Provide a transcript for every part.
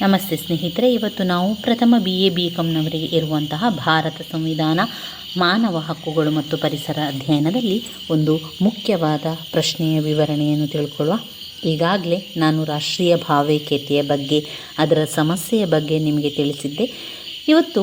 ನಮಸ್ತೆ ಸ್ನೇಹಿತರೆ, ಇವತ್ತು ನಾವು ಪ್ರಥಮ ಬಿ ಎ ಬಿ ಕಾಮ್ನವರಿಗೆ ಇರುವಂತಹ ಭಾರತ ಸಂವಿಧಾನ, ಮಾನವ ಹಕ್ಕುಗಳು ಮತ್ತು ಪರಿಸರ ಅಧ್ಯಯನದಲ್ಲಿ ಒಂದು ಮುಖ್ಯವಾದ ಪ್ರಶ್ನೆಯ ವಿವರಣೆಯನ್ನು ತಿಳ್ಕೊಳ್ಳುವ. ಈಗಾಗಲೇ ನಾನು ರಾಷ್ಟ್ರೀಯ ಭಾವೈಕ್ಯತೆಯ ಬಗ್ಗೆ, ಅದರ ಸಮಸ್ಯೆಯ ಬಗ್ಗೆ ನಿಮಗೆ ತಿಳಿಸಿದ್ದೆ. ಇವತ್ತು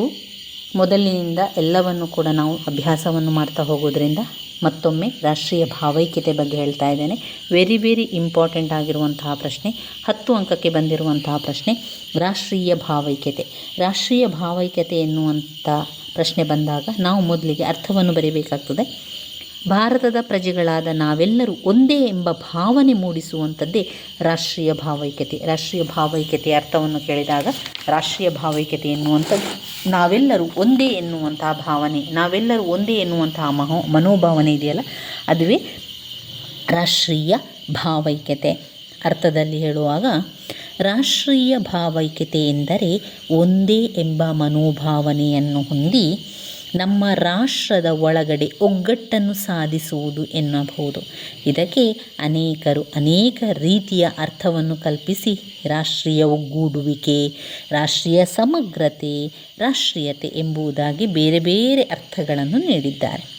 ಮೊದಲಿನಿಂದ ಎಲ್ಲವನ್ನು ಕೂಡ ನಾವು ಅಭ್ಯಾಸವನ್ನು ಮಾಡ್ತಾ ಹೋಗೋದ್ರಿಂದ ಮತ್ತೊಮ್ಮೆ ರಾಷ್ಟ್ರೀಯ ಭಾವೈಕ್ಯತೆ ಬಗ್ಗೆ ಹೇಳ್ತಾ ಇದ್ದೇನೆ. ವೆರಿ ವೆರಿ ಇಂಪಾರ್ಟೆಂಟ್ ಆಗಿರುವಂತಹ ಪ್ರಶ್ನೆ, ಹತ್ತು ಅಂಕಕ್ಕೆ ಬಂದಿರುವಂತಹ ಪ್ರಶ್ನೆ, ರಾಷ್ಟ್ರೀಯ ಭಾವೈಕ್ಯತೆ. ರಾಷ್ಟ್ರೀಯ ಭಾವೈಕ್ಯತೆ ಎನ್ನುವಂಥ ಪ್ರಶ್ನೆ ಬಂದಾಗ ನಾವು ಮೊದಲಿಗೆ ಅರ್ಥವನ್ನು ಬರೀಬೇಕಾಗ್ತದೆ. ಭಾರತದ ಪ್ರಜೆಗಳಾದ ನಾವೆಲ್ಲರೂ ಒಂದೇ ಎಂಬ ಭಾವನೆ ಮೂಡಿಸುವಂಥದ್ದೇ ರಾಷ್ಟ್ರೀಯ ಭಾವೈಕ್ಯತೆ. ರಾಷ್ಟ್ರೀಯ ಭಾವೈಕ್ಯತೆಯ ಅರ್ಥವನ್ನು ಕೇಳಿದಾಗ ರಾಷ್ಟ್ರೀಯ ಭಾವೈಕ್ಯತೆ ಎನ್ನುವಂಥದ್ದು. ನಾವೆಲ್ಲರೂ ಒಂದೇ ಎನ್ನುವಂತಹ ಭಾವನೆ, ನಾವೆಲ್ಲರೂ ಒಂದೇ ಎನ್ನುವಂತಹ ಮಹೋ, ಮನೋಭಾವನೆ ಇದೆಯಲ್ಲ? ಅದುವೇ ರಾಷ್ಟ್ರೀಯ ಭಾವೈಕ್ಯತೆ. ಅರ್ಥದಲ್ಲಿ ಹೇಳುವಾಗ, ರಾಷ್ಟ್ರೀಯ ಭಾವೈಕ್ಯತೆ ಎಂದರೆ ಒಂದೇ ಎಂಬ ಮನೋಭಾವನೆಯನ್ನು ಹೊಂದಿ ನಮ್ಮ ರಾಷ್ಟ್ರದ ಒಳಗಡೆ ಒಗ್ಗಟ್ಟನ್ನು ಸಾಧಿಸುವುದು ಎನ್ನಬಹುದು. ಇದಕ್ಕೆ ಅನೇಕರು ಅನೇಕ ರೀತಿಯ ಅರ್ಥವನ್ನು ಕಲ್ಪಿಸಿ ರಾಷ್ಟ್ರೀಯ ಒಗ್ಗೂಡುವಿಕೆ, ರಾಷ್ಟ್ರೀಯ ಸಮಗ್ರತೆ, ರಾಷ್ಟ್ರೀಯತೆ ಎಂಬುದಾಗಿ ಬೇರೆ ಬೇರೆ ಅರ್ಥಗಳನ್ನು ನೀಡಿದ್ದಾರೆ.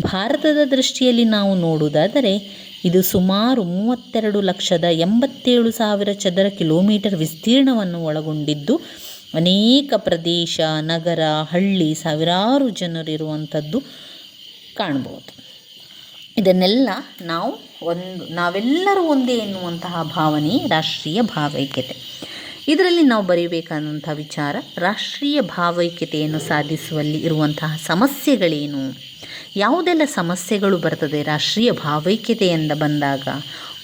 ಭಾರತದ ದೃಷ್ಟಿಯಲ್ಲಿ ನಾವು ನೋಡುವುದಾದರೆ, ಇದು ಸುಮಾರು ಮೂವತ್ತೆರಡು ಲಕ್ಷದ ಎಂಬತ್ತೇಳು ಸಾವಿರ ಚದರ ಕಿಲೋಮೀಟರ್ ವಿಸ್ತೀರ್ಣವನ್ನು ಒಳಗೊಂಡಿದ್ದು ಅನೇಕ ಪ್ರದೇಶ, ನಗರ, ಹಳ್ಳಿ ಸಾವಿರಾರು ಜನರಿರುವಂಥದ್ದು ಕಾಣ್ಬೋದು ಇದನ್ನೆಲ್ಲ ನಾವು ಒಂದು, ನಾವೆಲ್ಲರೂ ಒಂದೇ ಎನ್ನುವಂತಹ ಭಾವನೆ ರಾಷ್ಟ್ರೀಯ ಭಾವೈಕ್ಯತೆ. ಇದರಲ್ಲಿ ನಾವು ಬರೀಬೇಕಾದಂಥ ವಿಚಾರ ರಾಷ್ಟ್ರೀಯ ಭಾವೈಕ್ಯತೆಯನ್ನು ಸಾಧಿಸುವಲ್ಲಿ ಇರುವಂತಹ ಸಮಸ್ಯೆಗಳೇನು? ಯಾವುದೆಲ್ಲ ಸಮಸ್ಯೆಗಳು ಬರ್ತದೆ ರಾಷ್ಟ್ರೀಯ ಭಾವೈಕ್ಯತೆಯಿಂದ ಬಂದಾಗ?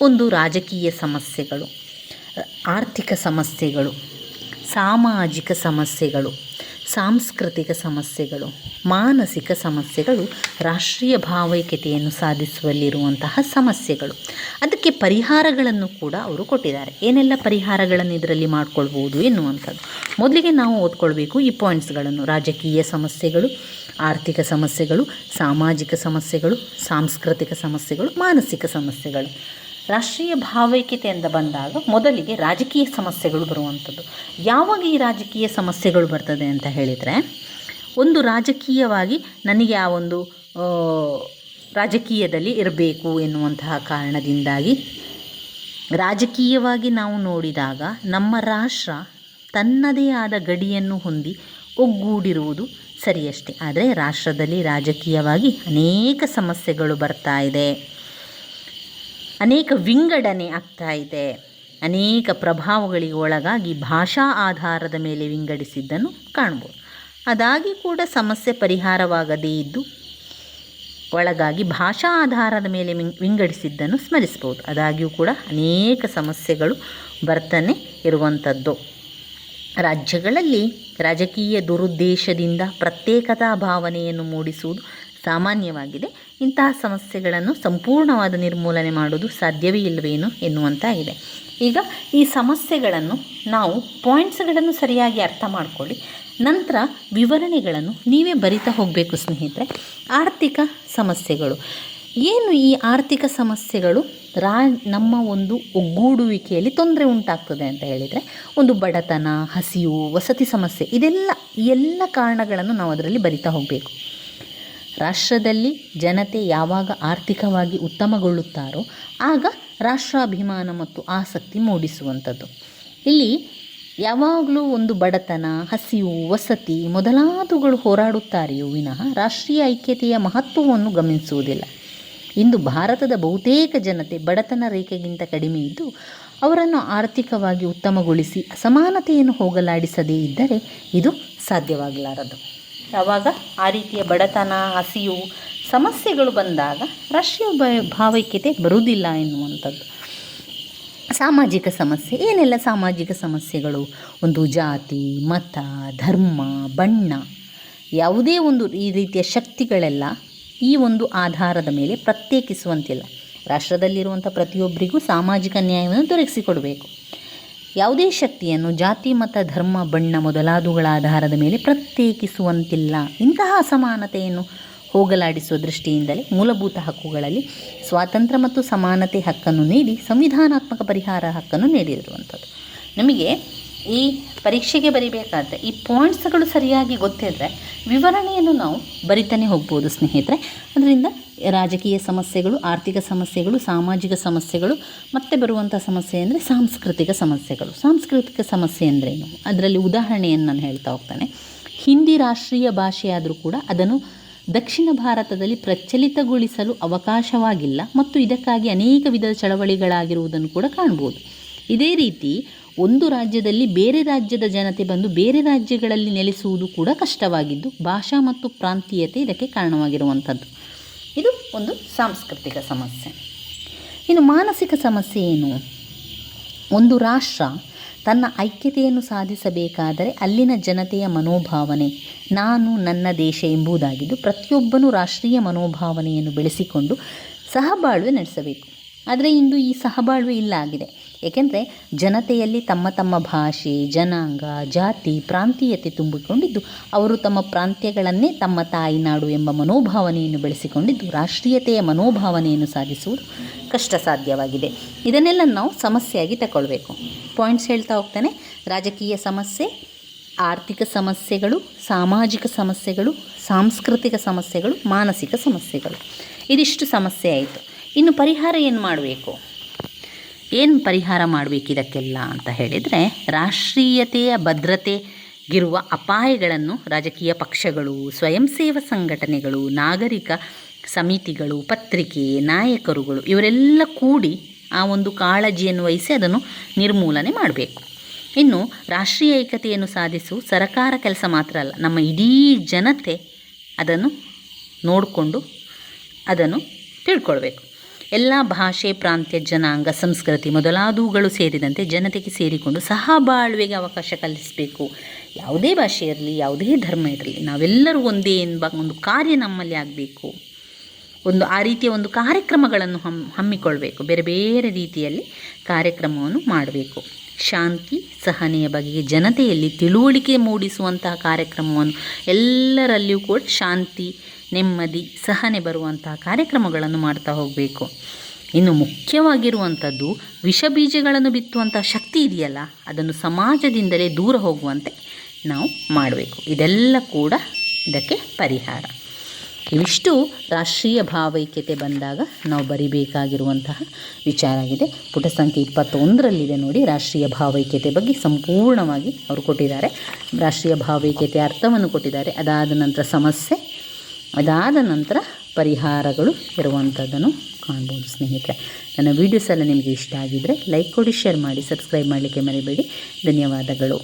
ಒಂದು ರಾಜಕೀಯ ಸಮಸ್ಯೆಗಳು, ಆರ್ಥಿಕ ಸಮಸ್ಯೆಗಳು ಸಾಮಾಜಿಕ ಸಮಸ್ಯೆಗಳು, ಸಾಂಸ್ಕೃತಿಕ ಸಮಸ್ಯೆಗಳು, ಮಾನಸಿಕ ಸಮಸ್ಯೆಗಳು, ರಾಷ್ಟ್ರೀಯ ಭಾವೈಕ್ಯತೆಯನ್ನು ಸಾಧಿಸುವಲ್ಲಿರುವಂತಹ ಸಮಸ್ಯೆಗಳು. ಅದಕ್ಕೆ ಪರಿಹಾರಗಳನ್ನು ಕೂಡ ಅವರು ಕೊಟ್ಟಿದ್ದಾರೆ. ಏನೆಲ್ಲ ಪರಿಹಾರಗಳನ್ನು ಇದರಲ್ಲಿ ಮಾಡ್ಕೊಳ್ಬೋದು ಎನ್ನುವಂಥದ್ದು. ಮೊದಲಿಗೆ ನಾವು ಓದ್ಕೊಳ್ಬೇಕು ಈ ಪಾಯಿಂಟ್ಸ್ಗಳನ್ನು. ರಾಜಕೀಯ ಸಮಸ್ಯೆಗಳು, ಆರ್ಥಿಕ ಸಮಸ್ಯೆಗಳು, ಸಾಮಾಜಿಕ ಸಮಸ್ಯೆಗಳು, ಸಾಂಸ್ಕೃತಿಕ ಸಮಸ್ಯೆಗಳು, ಮಾನಸಿಕ ಸಮಸ್ಯೆಗಳು. ರಾಷ್ಟ್ರೀಯ ಭಾವೈಕ್ಯತೆ ಅಂತ ಬಂದಾಗ ಮೊದಲಿಗೆ ರಾಜಕೀಯ ಸಮಸ್ಯೆಗಳು ಬರುವಂಥದ್ದು. ಯಾವಾಗ ಈ ರಾಜಕೀಯ ಸಮಸ್ಯೆಗಳು ಬರ್ತದೆ ಅಂತ ಹೇಳಿದರೆ, ಒಂದು ರಾಜಕೀಯವಾಗಿ ನನಗೆ ಆ ಒಂದು ರಾಜಕೀಯದಲ್ಲಿ ಇರಬೇಕು ಎನ್ನುವಂತಹ ಕಾರಣದಿಂದಾಗಿ ರಾಜಕೀಯವಾಗಿ ನಾವು ನೋಡಿದಾಗ ನಮ್ಮ ರಾಷ್ಟ್ರ ತನ್ನದೇ ಆದ ಗಡಿಯನ್ನು ಹೊಂದಿ ಒಗ್ಗೂಡಿರುವುದು ಸರಿಯಷ್ಟೇ. ಆದರೆ ರಾಷ್ಟ್ರದಲ್ಲಿ ರಾಜಕೀಯವಾಗಿ ಅನೇಕ ಸಮಸ್ಯೆಗಳು ಬರ್ತಾ ಇದೆ. ಅನೇಕ ವಿಂಗಡಣೆ ಆಗ್ತಾ ಇದೆ. ಅನೇಕ ಪ್ರಭಾವಗಳಿಗೆ ಒಳಗಾಗಿ ಭಾಷಾ ಆಧಾರದ ಮೇಲೆ ವಿಂಗಡಿಸಿದ್ದನ್ನು ಕಾಣ್ಬೋದು. ಅದಾಗಿ ಕೂಡ ಸಮಸ್ಯೆ ಪರಿಹಾರವಾಗದೇ ಇದ್ದು, ಒಳಗಾಗಿ ಭಾಷಾ ಆಧಾರದ ಮೇಲೆ ವಿಂಗಡಿಸಿದ್ದನ್ನು ಸ್ಮರಿಸ್ಬೋದು. ಅದಾಗಿಯೂ ಕೂಡ ಅನೇಕ ಸಮಸ್ಯೆಗಳು ಬರ್ತಾನೆ ಇರುವಂಥದ್ದು. ರಾಜ್ಯಗಳಲ್ಲಿ ರಾಜಕೀಯ ದುರುದ್ದೇಶದಿಂದ ಪ್ರತ್ಯೇಕತಾ ಭಾವನೆಯನ್ನು ಮೂಡಿಸುವುದು ಸಾಮಾನ್ಯವಾಗಿದೆ. ಇಂತಹ ಸಮಸ್ಯೆಗಳನ್ನು ಸಂಪೂರ್ಣವಾದ ನಿರ್ಮೂಲನೆ ಮಾಡುವುದು ಸಾಧ್ಯವೇ ಇಲ್ಲವೇನು ಎನ್ನುವಂತಾಗಿದೆ ಈಗ ಈ ಸಮಸ್ಯೆಗಳನ್ನು ನಾವು ಪಾಯಿಂಟ್ಸ್ಗಳನ್ನು ಸರಿಯಾಗಿ ಅರ್ಥ ಮಾಡಿಕೊಳ್ಳಿ. ನಂತರ ವಿವರಣೆಗಳನ್ನು ನೀವೇ ಬರಿತಾ ಹೋಗಬೇಕು ಸ್ನೇಹಿತರೆ. ಆರ್ಥಿಕ ಸಮಸ್ಯೆಗಳು. ಏನು ಈ ಆರ್ಥಿಕ ಸಮಸ್ಯೆಗಳು? ರಾ, ನಮ್ಮ ಒಂದು ಒಗ್ಗೂಡುವಿಕೆಯಲ್ಲಿ ತೊಂದರೆ ಉಂಟಾಗ್ತದೆ ಅಂತ ಹೇಳಿದರೆ, ಒಂದು ಬಡತನ, ಹಸಿವು, ವಸತಿ ಸಮಸ್ಯೆ, ಇದೆಲ್ಲ, ಎಲ್ಲ ಕಾರಣಗಳನ್ನು ನಾವು ಅದರಲ್ಲಿ ಬರಿತಾ ಹೋಗಬೇಕು. ರಾಷ್ಟ್ರದಲ್ಲಿ ಜನತೆ ಯಾವಾಗ ಆರ್ಥಿಕವಾಗಿ ಉತ್ತಮಗೊಳ್ಳುತ್ತಾರೋ ಆಗ ರಾಷ್ಟ್ರಾಭಿಮಾನ ಮತ್ತು ಆಸಕ್ತಿ ಮೂಡಿಸುವಂಥದ್ದು. ಇಲ್ಲಿ ಯಾವಾಗಲೂ ಒಂದು ಬಡತನ, ಹಸಿವು, ವಸತಿ ಮೊದಲಾದವುಗಳು ಹೋರಾಡುತ್ತಾರೆಯೋ ವಿನಃ ರಾಷ್ಟ್ರೀಯ ಐಕ್ಯತೆಯ ಮಹತ್ವವನ್ನು ಗಮನಿಸುವುದಿಲ್ಲ. ಇಂದು ಭಾರತದ ಬಹುತೇಕ ಜನತೆ ಬಡತನ ರೇಖೆಗಿಂತ ಕಡಿಮೆ ಇದ್ದು, ಅವರನ್ನು ಆರ್ಥಿಕವಾಗಿ ಉತ್ತಮಗೊಳಿಸಿ ಅಸಮಾನತೆಯನ್ನು ಹೋಗಲಾಡಿಸದೇ ಇದ್ದರೆ ಇದು ಸಾಧ್ಯವಾಗಲಾರದು. ಯಾವಾಗ ಆ ರೀತಿಯ ಬಡತನ, ಹಸಿವು, ಸಮಸ್ಯೆಗಳು ಬಂದಾಗ ರಾಷ್ಟ್ರೀಯ ಭಾವೈಕ್ಯತೆ ಬರುವುದಿಲ್ಲ ಎನ್ನುವಂಥದ್ದು. ಸಾಮಾಜಿಕ ಸಮಸ್ಯೆ, ಏನೆಲ್ಲ ಸಾಮಾಜಿಕ ಸಮಸ್ಯೆಗಳು? ಒಂದು ಜಾತಿ, ಮತ, ಧರ್ಮ, ಬಣ್ಣ, ಯಾವುದೇ ಒಂದು ಈ ರೀತಿಯ ಶಕ್ತಿಗಳೆಲ್ಲ ಈ ಒಂದು ಆಧಾರದ ಮೇಲೆ ಪ್ರತ್ಯೇಕಿಸುವಂತಿಲ್ಲ. ರಾಷ್ಟ್ರದಲ್ಲಿರುವಂಥ ಪ್ರತಿಯೊಬ್ಬರಿಗೂ ಸಾಮಾಜಿಕ ನ್ಯಾಯವನ್ನು ದೊರಕಿಸಿಕೊಡಬೇಕು. ಯಾವುದೇ ಶಕ್ತಿಯನ್ನು ಜಾತಿ, ಮತ, ಧರ್ಮ, ಬಣ್ಣ ಮೊದಲಾದವುಗಳ ಆಧಾರದ ಮೇಲೆ ಪ್ರತ್ಯೇಕಿಸುವಂತಿಲ್ಲ. ಇಂತಹ ಅಸಮಾನತೆಯನ್ನು ಹೋಗಲಾಡಿಸುವ ದೃಷ್ಟಿಯಿಂದಲೇ ಮೂಲಭೂತ ಹಕ್ಕುಗಳಲ್ಲಿ ಸ್ವಾತಂತ್ರ್ಯ ಮತ್ತು ಸಮಾನತೆ ಹಕ್ಕನ್ನು ನೀಡಿ ಸಂವಿಧಾನಾತ್ಮಕ ಪರಿಹಾರ ಹಕ್ಕನ್ನು ನೀಡಿರುವಂಥದ್ದು. ನಮಗೆ ಈ ಪರೀಕ್ಷೆಗೆ ಬರಿಬೇಕಾದ್ರೆ, ಈ ಪಾಯಿಂಟ್ಸ್ಗಳು ಸರಿಯಾಗಿ ಗೊತ್ತಿದ್ದರೆ ವಿವರಣೆಯನ್ನು ನಾವು ಬರಿತಾನೆ ಹೋಗ್ಬೋದು ಸ್ನೇಹಿತರೆ. ಅದರಿಂದ ರಾಜಕೀಯ ಸಮಸ್ಯೆಗಳು, ಆರ್ಥಿಕ ಸಮಸ್ಯೆಗಳು, ಸಾಮಾಜಿಕ ಸಮಸ್ಯೆಗಳು, ಮತ್ತೆ ಬರುವಂಥ ಸಮಸ್ಯೆ ಅಂದರೆ ಸಾಂಸ್ಕೃತಿಕ ಸಮಸ್ಯೆಗಳು. ಸಾಂಸ್ಕೃತಿಕ ಸಮಸ್ಯೆ ಅಂದ್ರೇನು ಅದರಲ್ಲಿ ಉದಾಹರಣೆಯನ್ನು ನಾನು ಹೇಳ್ತಾ ಹೋಗ್ತಾನೆ. ಹಿಂದಿ ರಾಷ್ಟ್ರೀಯ ಭಾಷೆಯಾದರೂ ಕೂಡ ಅದನ್ನು ದಕ್ಷಿಣ ಭಾರತದಲ್ಲಿ ಪ್ರಚಲಿತಗೊಳಿಸಲು ಅವಕಾಶವಾಗಿಲ್ಲ ಮತ್ತು ಇದಕ್ಕಾಗಿ ಅನೇಕ ವಿಧದ ಚಳವಳಿಗಳಾಗಿರುವುದನ್ನು ಕೂಡ ಕಾಣ್ಬೋದು. ಇದೇ ರೀತಿ ಒಂದು ರಾಜ್ಯದಲ್ಲಿ ಬೇರೆ ರಾಜ್ಯದ ಜನತೆ ಬಂದು ಬೇರೆ ರಾಜ್ಯಗಳಲ್ಲಿ ನೆಲೆಸುವುದು ಕೂಡ ಕಷ್ಟವಾಗಿದ್ದು, ಭಾಷಾ ಮತ್ತು ಪ್ರಾಂತೀಯತೆ ಇದಕ್ಕೆ ಕಾರಣವಾಗಿರುವಂಥದ್ದು. ಇದು ಒಂದು ಸಾಂಸ್ಕೃತಿಕ ಸಮಸ್ಯೆ. ಇನ್ನು ಮಾನಸಿಕ ಸಮಸ್ಯೆ ಏನು? ಒಂದು ರಾಷ್ಟ್ರ ತನ್ನ ಐಕ್ಯತೆಯನ್ನು ಸಾಧಿಸಬೇಕಾದರೆ ಅಲ್ಲಿನ ಜನತೆಯ ಮನೋಭಾವನೆ, ನಾನು, ನನ್ನ ದೇಶ ಎಂಬುದಾಗಿದ್ದು ಪ್ರತಿಯೊಬ್ಬನೂ ರಾಷ್ಟ್ರೀಯ ಮನೋಭಾವನೆಯನ್ನು ಬೆಳೆಸಿಕೊಂಡು ಸಹಬಾಳ್ವೆ ನಡೆಸಬೇಕು. ಆದರೆ ಇಂದು ಈ ಸಹಬಾಳ್ವೆ ಇಲ್ಲ ಆಗಿದೆ. ಏಕೆಂದರೆ ಜನತೆಯಲ್ಲಿ ತಮ್ಮ ತಮ್ಮ ಭಾಷೆ, ಜನಾಂಗ, ಜಾತಿ, ಪ್ರಾಂತೀಯತೆ ತುಂಬಿಕೊಂಡಿದ್ದು, ಅವರು ತಮ್ಮ ಪ್ರಾಂತ್ಯಗಳನ್ನೇ ತಮ್ಮ ತಾಯಿನಾಡು ಎಂಬ ಮನೋಭಾವನೆಯನ್ನು ಬೆಳೆಸಿಕೊಂಡಿದ್ದು, ರಾಷ್ಟ್ರೀಯತೆಯ ಮನೋಭಾವನೆಯನ್ನು ಸಾಧಿಸುವುದು ಕಷ್ಟ ಸಾಧ್ಯವಾಗಿದೆ ಇದನ್ನೆಲ್ಲ ನಾವು ಸಮಸ್ಯೆಯಾಗಿ ತಗೊಳ್ಬೇಕು. ಪಾಯಿಂಟ್ಸ್ ಹೇಳ್ತಾ ಹೋಗ್ತಾನೆ. ರಾಜಕೀಯ ಸಮಸ್ಯೆ, ಆರ್ಥಿಕ ಸಮಸ್ಯೆಗಳು, ಸಾಮಾಜಿಕ ಸಮಸ್ಯೆಗಳು, ಸಾಂಸ್ಕೃತಿಕ ಸಮಸ್ಯೆಗಳು, ಮಾನಸಿಕ ಸಮಸ್ಯೆಗಳು. ಇದಿಷ್ಟು ಸಮಸ್ಯೆ ಆಯಿತು. ಇನ್ನು ಪರಿಹಾರ ಏನು ಮಾಡಬೇಕು? ಏನು ಪರಿಹಾರ ಮಾಡಬೇಕು ಇದಕ್ಕೆಲ್ಲ ಅಂತ ಹೇಳಿದರೆ ರಾಷ್ಟ್ರೀಯತೆಯ ಭದ್ರತೆಗಿರುವ ಅಪಾಯಗಳನ್ನು ರಾಜಕೀಯ ಪಕ್ಷಗಳು, ಸ್ವಯಂ ಸೇವಾ ಸಂಘಟನೆಗಳು, ನಾಗರಿಕ ಸಮಿತಿಗಳು, ಪತ್ರಿಕೆ, ನಾಯಕರುಗಳು ಇವರೆಲ್ಲ ಕೂಡಿ ಆ ಒಂದು ಕಾಳಜಿಯನ್ನು ವಹಿಸಿ ಅದನ್ನು ನಿರ್ಮೂಲನೆ ಮಾಡಬೇಕು. ಇನ್ನು ರಾಷ್ಟ್ರೀಯ ಏಕತೆಯನ್ನು ಸಾಧಿಸು, ಸರಕಾರ ಕೆಲಸ ಮಾತ್ರ ಅಲ್ಲ, ನಮ್ಮ ಇಡೀ ಜನತೆ ಅದನ್ನು ನೋಡಿಕೊಂಡು ಅದನ್ನು ತಿಳ್ಕೊಳ್ಬೇಕು. ಎಲ್ಲ ಭಾಷೆ, ಪ್ರಾಂತ್ಯ, ಜನಾಂಗ, ಸಂಸ್ಕೃತಿ ಮೊದಲಾದವುಗಳು ಸೇರಿದಂತೆ ಜನತೆಗೆ ಸೇರಿಕೊಂಡು ಸಹ ಬಾಳ್ವೆಗೆ ಅವಕಾಶ ಕಲ್ಪಿಸಬೇಕು. ಯಾವುದೇ ಭಾಷೆ ಇರಲಿ, ಯಾವುದೇ ಧರ್ಮ ಇರಲಿ, ನಾವೆಲ್ಲರೂ ಒಂದೇ ಎಂಬ ಒಂದು ಕಾರ್ಯ ನಮ್ಮಲ್ಲಿ ಆಗಬೇಕು. ಒಂದು ಆ ರೀತಿಯ ಒಂದು ಕಾರ್ಯಕ್ರಮಗಳನ್ನು ಹಮ್, ಹಮ್ಮಿಕೊಳ್ಬೇಕು. ಬೇರೆ ಬೇರೆ ರೀತಿಯಲ್ಲಿ ಕಾರ್ಯಕ್ರಮವನ್ನು ಮಾಡಬೇಕು. ಶಾಂತಿ, ಸಹನೆಯ ಬಗೆಗೆ ಜನತೆಯಲ್ಲಿ ತಿಳುವಳಿಕೆ ಮೂಡಿಸುವಂತಹ ಕಾರ್ಯಕ್ರಮವನ್ನು ಎಲ್ಲರಲ್ಲಿಯೂ ಕೂಡ ಶಾಂತಿ ನೆಮ್ಮದಿ, ಸಹನೆ ಬರುವಂತಹ ಕಾರ್ಯಕ್ರಮಗಳನ್ನು ಮಾಡ್ತಾ ಹೋಗಬೇಕು. ಇನ್ನು ಮುಖ್ಯವಾಗಿರುವಂಥದ್ದು ವಿಷ ಬೀಜಗಳನ್ನು ಬಿತ್ತುವಂಥ ಶಕ್ತಿ ಇದೆಯಲ್ಲ, ಅದನ್ನು ಸಮಾಜದಿಂದಲೇ ದೂರ ಹೋಗುವಂತೆ ನಾವು ಮಾಡಬೇಕು. ಇದೆಲ್ಲ ಕೂಡ ಇದಕ್ಕೆ ಪರಿಹಾರ. ಇವಿಷ್ಟು ರಾಷ್ಟ್ರೀಯ ಭಾವೈಕ್ಯತೆ ಬಂದಾಗ ನಾವು ಬರಿಬೇಕಾಗಿರುವಂತಹ ವಿಚಾರ ಆಗಿದೆ. ಪುಟ ಸಂಖ್ಯೆ ಇಪ್ಪತ್ತೊಂದರಲ್ಲಿದೆ ನೋಡಿ, ರಾಷ್ಟ್ರೀಯ ಭಾವೈಕ್ಯತೆ ಬಗ್ಗೆ ಸಂಪೂರ್ಣವಾಗಿ ಅವರು ಕೊಟ್ಟಿದ್ದಾರೆ. ರಾಷ್ಟ್ರೀಯ ಭಾವೈಕ್ಯತೆ ಅರ್ಥವನ್ನು ಕೊಟ್ಟಿದ್ದಾರೆ. ಅದಾದ ನಂತರ ಸಮಸ್ಯೆ ಅದಾದ ನಂತರ ಪರಿಹಾರಗಳು ಇರುವಂಥದ್ದನ್ನು ಕಾಣ್ಬೋದು ಸ್ನೇಹಿತರೆ. ನನ್ನ ವೀಡಿಯೋಸ್ ಎಲ್ಲ ನಿಮಗೆ ಇಷ್ಟ ಆಗಿದ್ದರೆ ಲೈಕ್ ಕೊಡಿ ಶೇರ್ ಮಾಡಿ ಸಬ್ಸ್ಕ್ರೈಬ್ ಮಾಡಲಿಕ್ಕೆ ಮರಿಬೇಡಿ. ಧನ್ಯವಾದಗಳು.